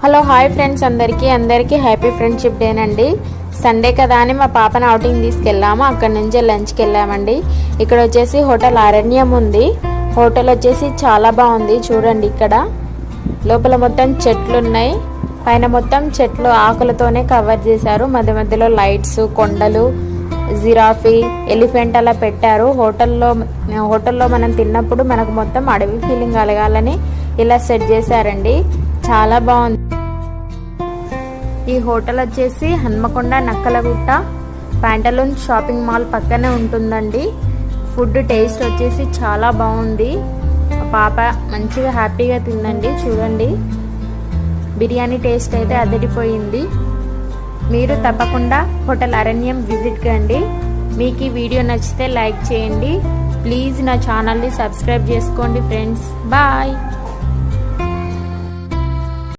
Hello hi friends అందరికీ. అందరికీ happy friendship డేనండి. Sunday కదా అని మా పాపను అవుటింగ్ తీసుకెళ్ళాము. అక్కడ నుంచి లంచ్కి వెళ్ళామండి. ఇక్కడ వచ్చేసి హోటల్ అరణ్యం ఉంది. హోటల్ వచ్చేసి చాలా బాగుంది. చూడండి ఇక్కడ. లోపల మొత్తం చెట్లు ఉన్నాయి. పైన మొత్తం చెట్లు ఆకులతోనే కవర్ చేశారు. మధ్య మధ్యలో లైట్స్ కొండలు జిరాఫీ ఎలిఫెంట్ అలా పెట్టారు. హోటల్లో హోటల్లో మనం తిన్నప్పుడు మనకు మొత్తం అడవి ఫీలింగ్ కలగాలని ఇలా సెట్ చేశారండి. చాలా బాగుంది. ఈ హోటల్ వచ్చేసి Hanmakonda Nakkalagutta Pantaloon shopping mall పక్కనే ఉంటుందండి. ఫుడ్ టేస్ట్ వచ్చేసి చాలా బాగుంది. పాప మంచిగా హ్యాపీగా తిందండి చూడండి. బిర్యానీ టేస్ట్ అయితే అదిరిపోయింది. మీరు తప్పకుండా హోటల్ అరణ్యం విజిట్ కండి. మీకు ఈ వీడియో నచ్చితే లైక్ చేయండి. ప్లీజ్ నా ఛానల్ని సబ్స్క్రైబ్ చేసుకోండి ఫ్రెండ్స్. బాయ్.